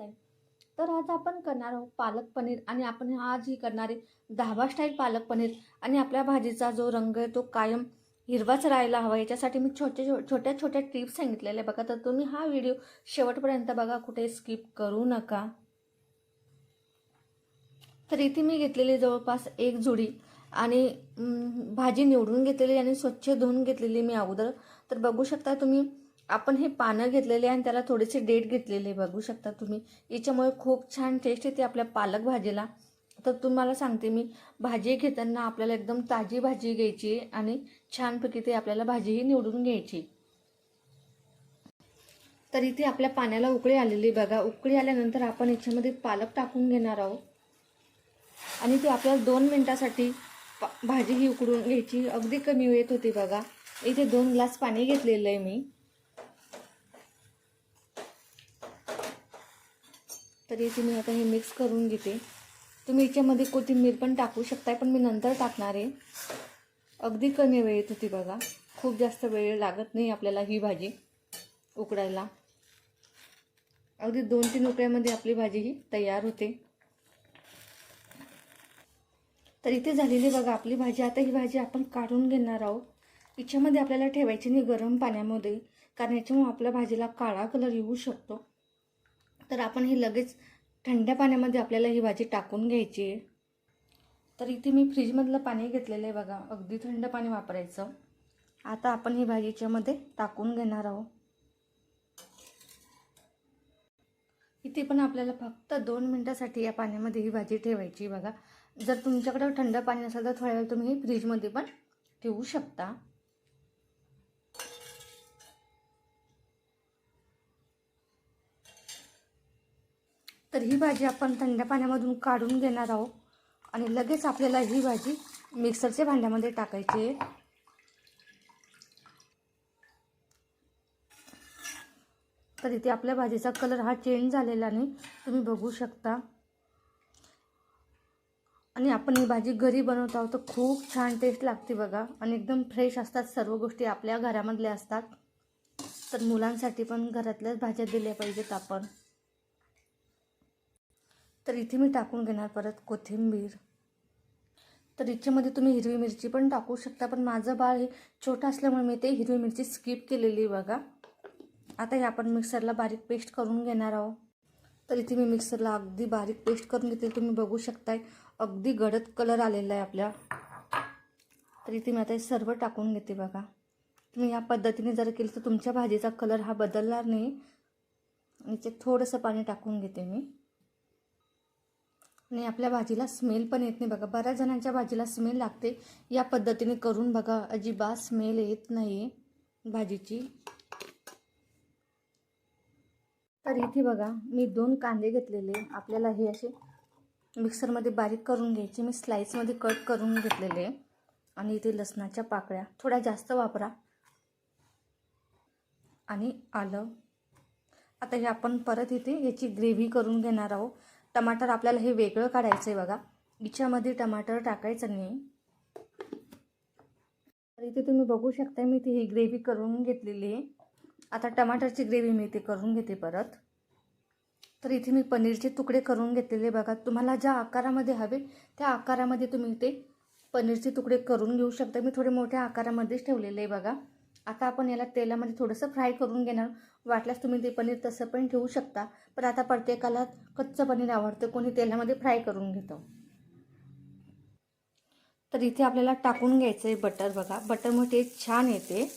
आहे तर आज आपण करणार आहोत पालक पनीर आणि आपण आज ही करणारे धाबा स्टाईल पालक पनीर आणि आपल्या भाजीचा जो रंग आहे तो कायम हिरवाच राहायला हवा. याच्यासाठी मी छोटे छोट्या छोट्या टिप्स सांगितलेल्या आहे. बघा तर तुम्ही हा व्हिडिओ शेवटपर्यंत बघा कुठे स्किप करू नका. तर इथे मी घेतलेली जवळपास एक जुडी आणि भाजी निवडून घेतलेली आणि स्वच्छ धुवून घेतलेली मी अगोदर. तर बघू शकता तुम्ही आपण हे पानं घेतलेले आणि त्याला थोडेसे डेट घेतलेले बघू शकता तुम्ही. याच्यामुळे खूप छान टेस्ट येते आपल्या पालक भाजीला. तर तुम्हाला सांगते मी भाजी घेताना आपल्याला एकदम ताजी भाजी घ्यायची आणि छानपैकी ते आपल्याला भाजीही निवडून घ्यायची. तर इथे आपल्या पाण्याला उकळी आलेली बघा. उकळी आल्यानंतर आपण याच्यामध्ये पालक टाकून घेणार आहोत. आणि ती आपल्याला दोन मिनटासाठी पा भाजी ही उकडून घ्यायची. अगदी कमी वेळेत होती बघा. इथे दोन ग्लास पाणी घेतलेलं आहे मी. तर याची मी आता हे मिक्स करून घेते. तुम्ही याच्यामध्ये कोथिंबीर पण टाकू शकताय पण मी नंतर टाकणार आहे. अगदी कमी वेळेत होती बघा. खूप जास्त वेळ लागत नाही आपल्याला ही भाजी उकडायला. अगदी दोन तीन उकड्यामध्ये आपली भाजी ही तयार होते. तर इथे झालेली बघा आपली भाजी. आता ही भाजी आपण काढून घेणार आहोत. हिच्यामध्ये आपल्याला ठेवायची नाही गरम पाण्यामध्ये कारण याच्यामुळे आपल्या भाजीला काळा कलर येऊ शकतो. तर आपण ही लगेच थंड्या पाण्यामध्ये आपल्याला ही भाजी टाकून घ्यायची. आहे तर इथे मी फ्रीजमधलं पाणी घेतलेलं आहे बघा अगदी थंड पाणी वापरायचं. आता आपण ही भाजीच्यामध्ये टाकून घेणार आहोत. इथे पण आपल्याला फक्त दोन मिनटासाठी या पाण्यामध्ये ही भाजी ठेवायची बघा. जर तुमच्याकडं थंड पाणी नसेल तर थोड्या वेळ तुम्ही फ्रीजमध्ये पण ठेवू शकता. तर ही भाजी आपण थंड पाण्यामधून काढून घेणार आहोत. आणि लगेच आपल्याला ही भाजी मिक्सरच्या भांड्यामध्ये टाकायची आहे. तर इथे आपल्या भाजीचा कलर हा चेंज झालेला नाही. तुम्ही बघू शकता. आणि आपण ही भाजी घरी बनवत आहोत तर खूप छान टेस्ट लागते बघा. आणि एकदम फ्रेश असतात. सर्व गोष्टी आपल्या घरामधल्या असतात. तर मुलांसाठी पण घरातल्याच भाज्या दिल्या पाहिजेत आपण. तर इथे मी टाकून घेणार परत कोथिंबीर. तर याच्यामध्ये तुम्ही हिरवी मिरची पण टाकू शकता पण माझं बाळ हे छोटं असल्यामुळे मी ते हिरवी मिरची स्किप केलेली बघा. आता हे आपण मिक्सरला बारीक पेस्ट करून घेणार आहोत. तर इथे मी मिक्सरला अगदी बारीक पेस्ट करून घेतली तुम्ही बघू शकताय अगदी गडद कलर आलेला आहे आपल्या. तर इथे मी आता हे सर्व टाकून घेते बघा. तुम्ही या पद्धतीने जर केलं तर तुमच्या भाजीचा कलर हा बदलणार नाही. आणि याच्यात थोडंसं पाणी टाकून घेते मी. आणि आपल्या भाजीला स्मेल पण येत नाही बघा. बऱ्याच जणांच्या भाजीला स्मेल लागते. या पद्धतीने करून बघा. अजिबात स्मेल येत नाही भाजीची. तर इथे बघा मी दोन कांदे घेतलेले. आपल्याला हे असे मिक्सरमध्ये बारीक करून घ्यायचे. मी स्लाईसमध्ये कट करून घेतलेले. आणि इथे लसणाच्या पाकळ्या. थोड्या जास्त वापरा. आणि आलं. आता हे आपण परत इथे याची ग्रेव्ही करून घेणार आहोत. टमाटर आपल्याला हे वेगळं काढायचं आहे बघा. हिच्यामध्ये टमाटर टाकायचं नाही. तर इथे तुम्ही बघू शकता मी ती ही ग्रेव्ही करून घेतलेली आहे. आता टमाटरची ग्रेव्ही मी इथे करून घेते परत. तर इथे मी पनीरचे तुकडे करून घेतलेले बघा. तुम्हाला ज्या आकारामध्ये हवे त्या आकारामध्ये तुम्ही इथे पनीरचे तुकडे करून घेऊ शकता मी थोडे मोठ्या आकारामध्येच ठेवलेले आहे बघा. आता आपण याला तेलामध्ये थोडंसं फ्राय करून घेणार. वाटल्यास तुम्ही ते पनीर तसं पण ठेवू शकता. पण आता प्रत्येकाला कच्चं पनीर आवडतं. कोणी तेलामध्ये फ्राय करून घेतं. तर इथे आपल्याला टाकून घ्यायचं आहे बटर बघा. बटरमुळे टेस्ट छान येते.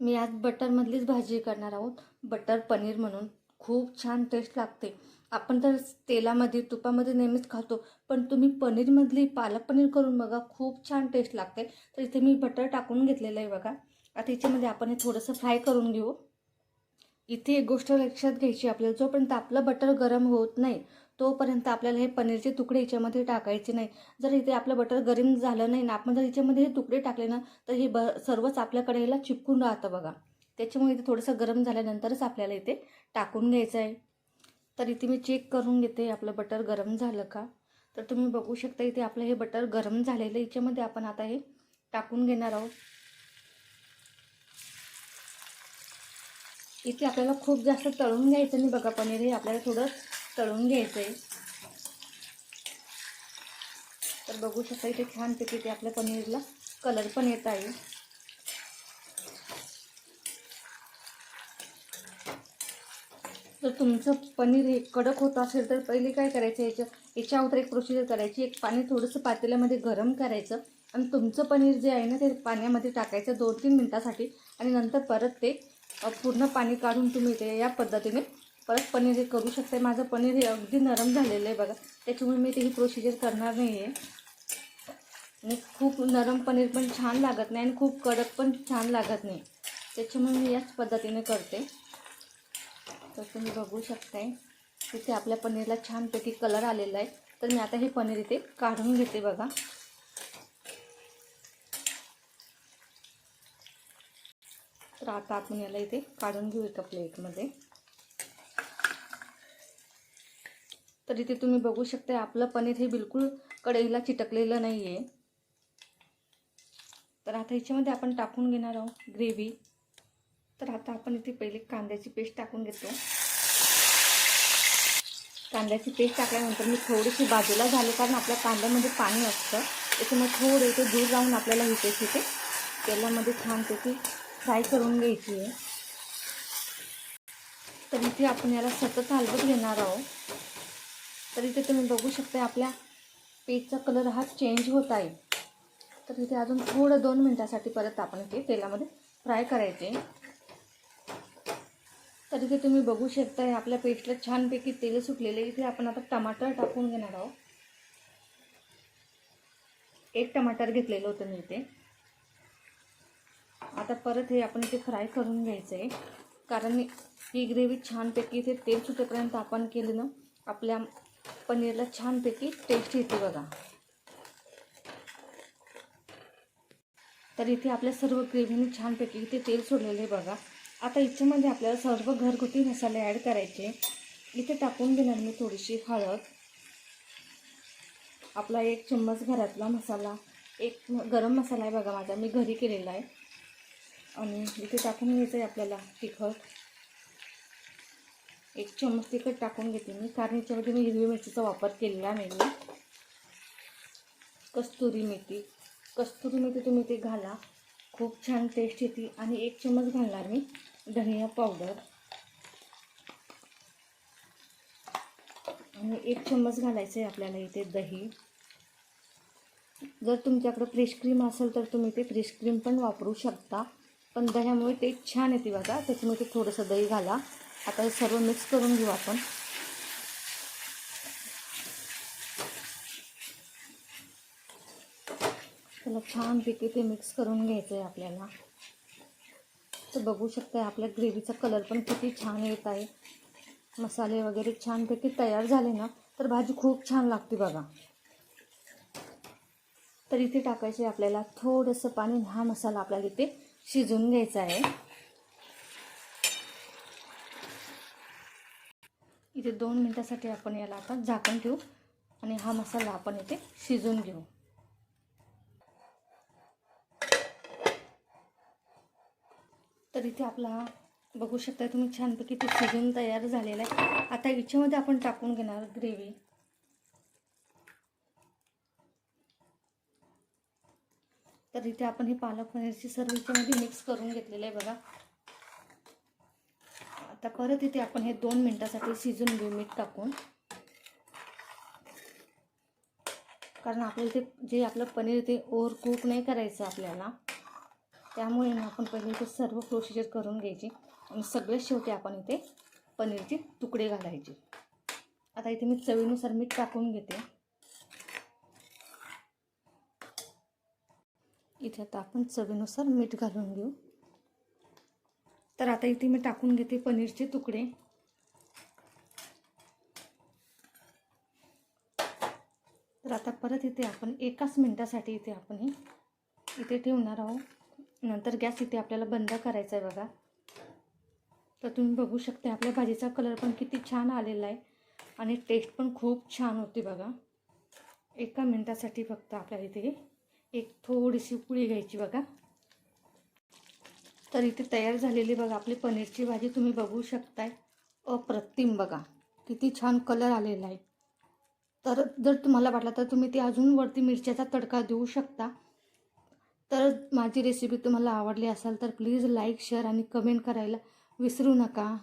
मी आज बटरमधलीच भाजी करणार आहोत. बटर पनीर म्हणून. खूप छान टेस्ट लागते. आपण तर तेलामध्ये तुपामध्ये नेहमीच खातो. पण तुम्ही पनीरमधली पालक पनीर करून बघा. खूप छान टेस्ट लागते. तर इथे मी बटर टाकून घेतलेलं आहे बघा. आता याच्यामध्ये आपण हे थोडंसं फ्राय करून घेऊ. इथे एक गोष्ट लक्षात घ्यायची आपल्याला. जोपर्यंत आपलं बटर गरम होत नाही तोपर्यंत आपल्याला हे पनीरचे तुकडे याच्यामध्ये टाकायचे नाही. जर इथे आपलं बटर गरम झालं नाही ना आपण जर याच्यामध्ये हे तुकडे टाकले ना तर हे ब सर्वच आपल्याकडे याला चिपकून राहतं बघा. त्याच्यामुळे इथे थोडंसं गरम झाल्यानंतरच आपल्याला इथे टाकून घ्यायचं आहे. तर इथे मी चेक करून घेते आपलं बटर गरम झालं का. तर तुम्ही बघू शकता इथे आपलं हे बटर गरम झालेलं याच्यामध्ये आपण आता हे टाकून घेणार आहोत. इथे आपल्याला खूप जास्त तळून घ्यायचं नाही बघा पनीर हे आपल्याला थोडं तळून घ्यायचं आहे तर बघू शकता इथे छानपैकी ते आपल्या पनीरला कलर पण येत आहे. तर तुमचं पनीर हे कडक होत असेल तर पहिले काय करायचं याच्या याच्या अगोदर एक प्रोसिजर करायची एक पाणी थोडंसं पातेल्यामध्ये गरम करायचं आणि तुमचं पनीर जे आहे ना ते पाण्यामध्ये टाकायचं दोन तीन मिनटासाठी आणि नंतर परत ते पूर्ण पाणी काढून तुम्ही ते या पद्धतीने. परत पनीर हे करू शकता माझं पनीर हे अगदी नरम झालेलं आहे बघा. त्याच्यामुळे मी ते ही प्रोसिजर करणार नाही आहे आणि खूप नरम पनीर पण छान लागत नाही आणि खूप कडक पण छान लागत नाही. त्याच्यामुळे मी याच पद्धतीने करते. तर तुम्ही बघू शकताय. तिथे आपल्या पनीरला छानपैकी कलर आलेला आहे. तर मी आता हे पनीर इथे काढून घेते बघा. तर आता आपण याला इथे काढून घेऊ एका प्लेटमध्ये. तर इथे तुम्ही बघू शकता आपलं पनीर हे बिलकुल कढईला चिटकलेलं नाही आहे तर आता ह्याच्यामध्ये आपण टाकून घेणार आहोत ग्रेव्ही. तर आता आपण इथे पहिले कांद्याची पेस्ट टाकून घेतो. कांद्याची पेस्ट टाकल्यानंतर मी थोडीशी बाजूला झाले कारण आपल्या कांद्यामध्ये पाणी असतं. त्याच्यामुळे थोडं इथे दूर राहून आपल्याला इथे तेलामध्ये छान त्याची फ्राय करून घ्यायची आहे. तर इथे आपण याला सतत हलवत घेणार आहोत. तर इथे तुम्ही बघू शकता आपल्या पेजचा कलर हा चेंज होत आहे. तर इथे अजून थोडं दोन मिनटासाठी परत आपण इथे तेलामध्ये फ्राय करायचे. तर इथे तुम्ही बघू शकता आपल्या पेस्टला छानपैकी तेल सुटलेले इथे आपण आता टमाटर टाकून घेणार आहोत. एक टमाटर घेतलेलं होतं मी इथे. आता परत हे आपण इथे फ्राय करून घ्यायचं आहे कारण ही ग्रेव्ही छानपैकी इथे तेल सुटेपर्यंत आपण केलं ना आपल्या पनीरला छानपैकी टेस्ट येते बघा. तर इथे आपल्या सर्व ग्रेव्हीने छानपैकी इथे तेल सोडलेलं आहे बघा. आता याच्यामध्ये आपल्याला सर्व घरगुती मसाले ॲड करायचे. इथे टाकून घेणार मी थोडीशी हळद. आपला एक चम्मच घरातला मसाला. एक गरम मसाला आहे बघा माझा मी घरी केलेला आहे. आणि इथे टाकून घ्यायचं आहे आपल्याला तिखट. एक चम्मच तिखट टाकून घेते मी कारण याच्यामध्ये मी हिरवी मिरचीचा वापर केलेला नाही कस्तुरी मेथी. कस्तुरी मेथी तुम्ही ते घाला. खूप छान टेस्ट येते आणि एक चम्मच घालणार मी धनिया पावडर. आणि एक चम्मच घालायचं आहे आपल्याला इथे दही. जर तुमच्याकडं फ्रेश क्रीम असेल तर तुम्ही ते फ्रेश क्रीम पण वापरू शकता. पण दह्यामुळे ते छान येते बघा. त्याच्यामुळे ते थोडंसं दही घाला. आता हे सर्व मिक्स करून घेऊ आपण. त्याला छानपैकी ते मिक्स करून घ्यायचं आहे आपल्याला. तर बघू शकता आपल्या ग्रेव्हीचा कलर पण किती छान येत आहे. मसाले वगैरे छानपैकी तयार झाले ना तर भाजी खूप छान लागते बघा. तर इथे टाकायचे आपल्याला थोडंसं पाणी. हा मसाला आपल्याला इथे शिजवून घ्यायचा आहे. इथे दोन मिनटासाठी आपण याला आता झाकण ठेवू आणि हा मसाला आपण इथे शिजवून घेऊ. तर इथे आपला हा बघू शकता तुम्ही छानपैकी ते शिजून तयार झालेला आहे. आता याच्यामध्ये आपण टाकून घेणार ग्रेव्ही. तर इथे आपण हे पालक पनीरची सर्व याच्यामध्ये मिक्स करून घेतलेलं आहे बघा. आता परत इथे आपण हे दोन मिनटासाठी शिजून घेऊ मीठ टाकून. कारण आपल्याला इथे जे आपलं पनीर ते ओव्हर कुक नाही करायचं आपल्याला. त्यामुळे आपण पहिले इथे सर्व प्रोसिजर करून घ्यायची. आणि सगळ्यात शेवटी आपण इथे पनीरचे तुकडे घालायचे. आता इथे मी चवीनुसार मीठ टाकून घेते. इथे आता आपण चवीनुसार मीठ घालून घेऊ. तर आता इथे मी टाकून घेते पनीरचे तुकडे. तर आता परत इथे आपण एकाच मिनटासाठी इथे आपण हे इथे ठेवणार आहोत. नंतर गॅस इथे आपल्याला बंद करायचा आहे बघा. तर तुम्ही बघू शकता आपल्या भाजीचा कलर पण किती छान आलेला आहे. आणि टेस्ट पण खूप छान होती बघा. एका मिनटासाठी फक्त आपल्याला इथे एक थोडीशी उकळी घ्यायची बघा. तर इथे तयार झालेली बघा आपली पनीरची भाजी तुम्ही बघू शकताय. अप्रतिम बघा. किती छान कलर आलेला आहे. तर जर तुम्हाला वाटलं तर तुम्ही ते अजून वरती मिरच्याचा तडका देऊ शकता. तर माझी रेसिपी तुम्हाला आवडली असेल तर प्लीज लाईक शेअर आणि कमेंट करायला विसरू नका.